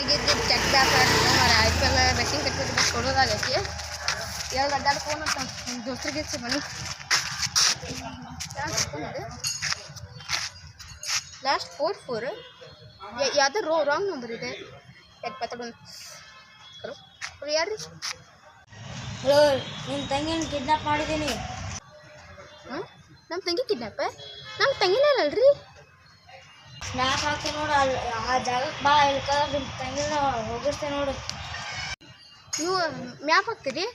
ಆಗಿದ್ದು check back ಮರ I P L betting ಕಟ್ಟಿದ್ರೆ ಕೊಡೋದಾಗೈತಿ. ಎರಡು ಅಡ್ಡಾಡ್ ಫೋನ್ ಅಂತ ನಿಮ್ಮ ದೋಸ್ತರಿಗೆ ಹಚ್ಚಿ ಮನೆ? ಲಾಸ್ಟ್ ಫೋರ್ ಫೋರ್ ಯಾವುದೋ ರೋ ರಾಂಗ್ ನಂಬರ್ ಇದೆ? ಎಪ್ಪತ್ತೊಂದು ಯಾರು ಹಲೋ? ನಿಮ್ಮ ತಂಗಿನ ಕಿಡ್ನಾಪ್ ಮಾಡಿದ್ದೀನಿ. ಹಾಂ ನಮ್ಮ ತಂಗಿ ಕಿಡ್ನಾಪ ನಮ್ಮ ತಂಗಿನೇ ಅಲ್ರಿ ಸ್ನ್ಯಾಪ್ ಹಾಕ್ತೀನಿ ನೋಡು ಅಲ್ಲಿ ಆ ಜಾಗಕ್ಕೆ ಬಾ ಇಲ್ಕ ನಿಮ್ಮ ತಂಗಿನ ಹೋಗಿರ್ತೇನೆ ನೋಡು ನೀವು ಮ್ಯಾಪ್ ಹಾಕ್ತೀರಿ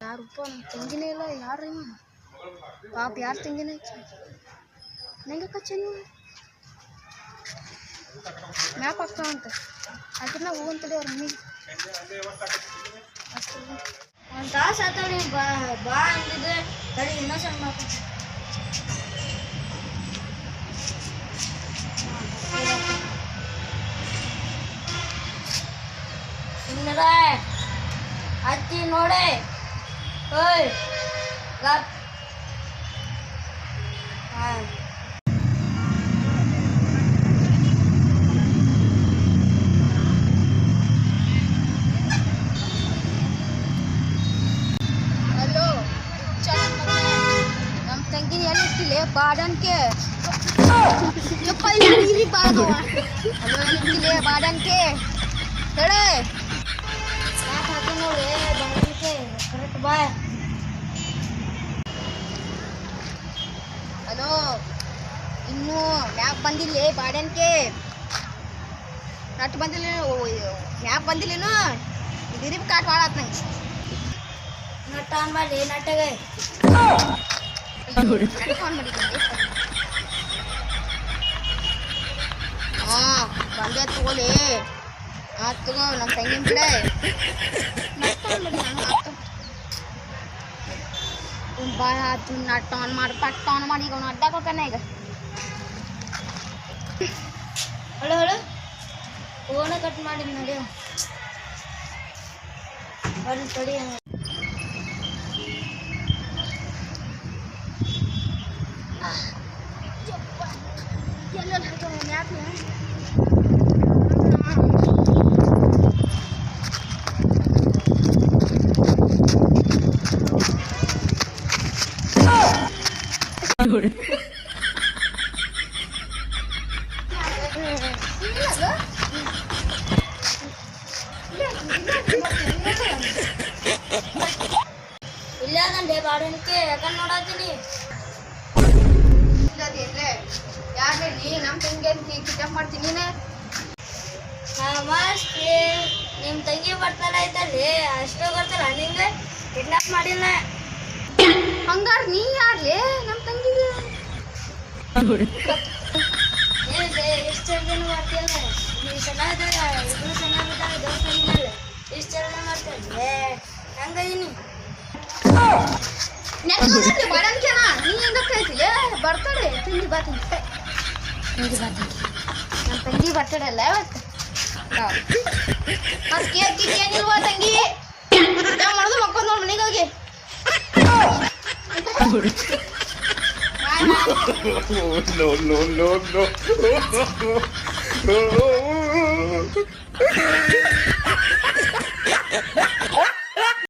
ಯಾರಪ್ಪ ನಮ್ಮ ತಂಗಿನೇ ಇಲ್ಲ ಯಾರು ಇವ ಪಾಪ ಯಾರು ತಂಗಿನೇ ನಂಗೆ ಕಚ್ಚ ನೀವು ಮ್ಯಾಪ್ ಹಾಕ್ತಾವಂತ ಅದಕ್ಕೆ ನಾವು ಹೋಗಂತೇಳಿ ಅವ್ರ ಮನೆಗೆ ಅಷ್ಟು ಒಂದು ತಾಸು ಆತ ನೀವು ಬಾ ಬಾ ಅಂದಿದ್ದೆ ತಡಿ ಇನ್ನೂ ಸಣ್ಣ ಮಾತು ಹತ್ತಿ ನೋಡಿ ಓಯ್ ಗಪ್ ಹಾಂ ಹಲೋ ನಮ್ಮ ತಂಗಿನ ಎಲ್ಲಿ ಇಟ್ಟಿಲ್ಲ ಬಾಡನ್ಕೆ ಯಪ್ಪ ಇನ್ನೂ ಮ್ಯಾಪ್ ಬಂದಿಲ್ಲ ಬಾಡ್ಯಾನ್ಕೆ? ನಟ್ ಬಂದಿಲ್ಲ ಮ್ಯಾಪ್ ಬಂದಿಲ್ಲೇನು ದಿರಿಬ ಕಾಟ್ ಆತ್ ನಂಗೆ. ನಟ್ಟ ಮಾಡಿ ನಟ್ಟಗೆ ಮಾಡಿದ್ದೀನಿ ಹಾಂ, ಬಂದೆ ತಗೋಲಿ ಆತು ತಗೋ ನಮ್ಮ ತಂಗಿನ ಬಿಡ ಫೋನ್ ಮಾಡಿ ನಾನು, ಆತು ಬಾಯ್ ಆತು, ನಟ್ ಆನ್ ಮಾಡಿ ಪಟ್ ಆನ್ ಮಾಡಿ ಈಗ ಅವ್ನು ಅಡ್ಡಾಕ್ ಈಗ. ಹಲೋ ಹಲೋ ಫೋನ ಕಟ್ ಮಾಡಿ ನೋಡಿ ಬರ್ರಿ ತಡಿ ಎಲ್ಲೆಲ್ಲಿ ಇಲ್ಲ ಬಾಡನಿಕೆ ಯಾಕಂದ್ ನೋಡತ್ತೀನಿ ಯಾಕೆ ನೀ ನಮ್ಮ ತಂಗಿ ಕಿಡ್ನಾಪ್ ಮಾಡ್ತೀನಿ ನೀನೇ? ನಮಸ್ತೆ ನಿಮ್ಮ ತಂಗಿ ಬರ್ತಾರ ಐತಲ್ರಿ ಅಷ್ಟು ಗೊತ್ತಲ್ಲ ನಿಂಗೆ? ಕಿಡ್ನಾಪ್ ಮಾಡಿಲ್ಲ. ಹಂಗಾರ ನೀ ಯಾರ್ಲೇ ನಮ್ಮ ತಂಗಿಗೆ? ಎಷ್ಟು ಜನ ಮಾಡ್ತೀಯಲ್ಲ. ನೀವು ಚೆನ್ನಾಗಿದ್ದಾಗ ಇಬ್ರು ಚೆನ್ನಾಗಿದ್ದಾಗ ದೋಸ್ತ ಇದ್ನಲ್ಲ ಎಷ್ಟು ಜನ ಮಾಡ್ತಾರೆ ಹಂಗದೀನಿ ನೆಕ್ಸ್ಟ್ ಬರಂಕೇನ ನೀ ಹೆಂಗ ಕೈತಿಲೆ ಬರ್ತಾಳೆ ತಂಗಿ ಬಾ ತಂಗಿ ತಂಗಿ ಬಾ ತಂಗಿ ನಮ್ಮ ತಂಗಿ ಬರ್ತಡೆ ಅಲ್ಲ ಇವತ್ತು ಅದು ಕೇಕ್ ಗೀಕ್ ಏನಿಲ್ವಾ ತಂಗಿ ನಾ ಮಾಡೋದು ಮಕ್ಕೊಂದು ನೋಡಿ ಮನೆಗೆ ಹೋಗಿ no, no, no, no.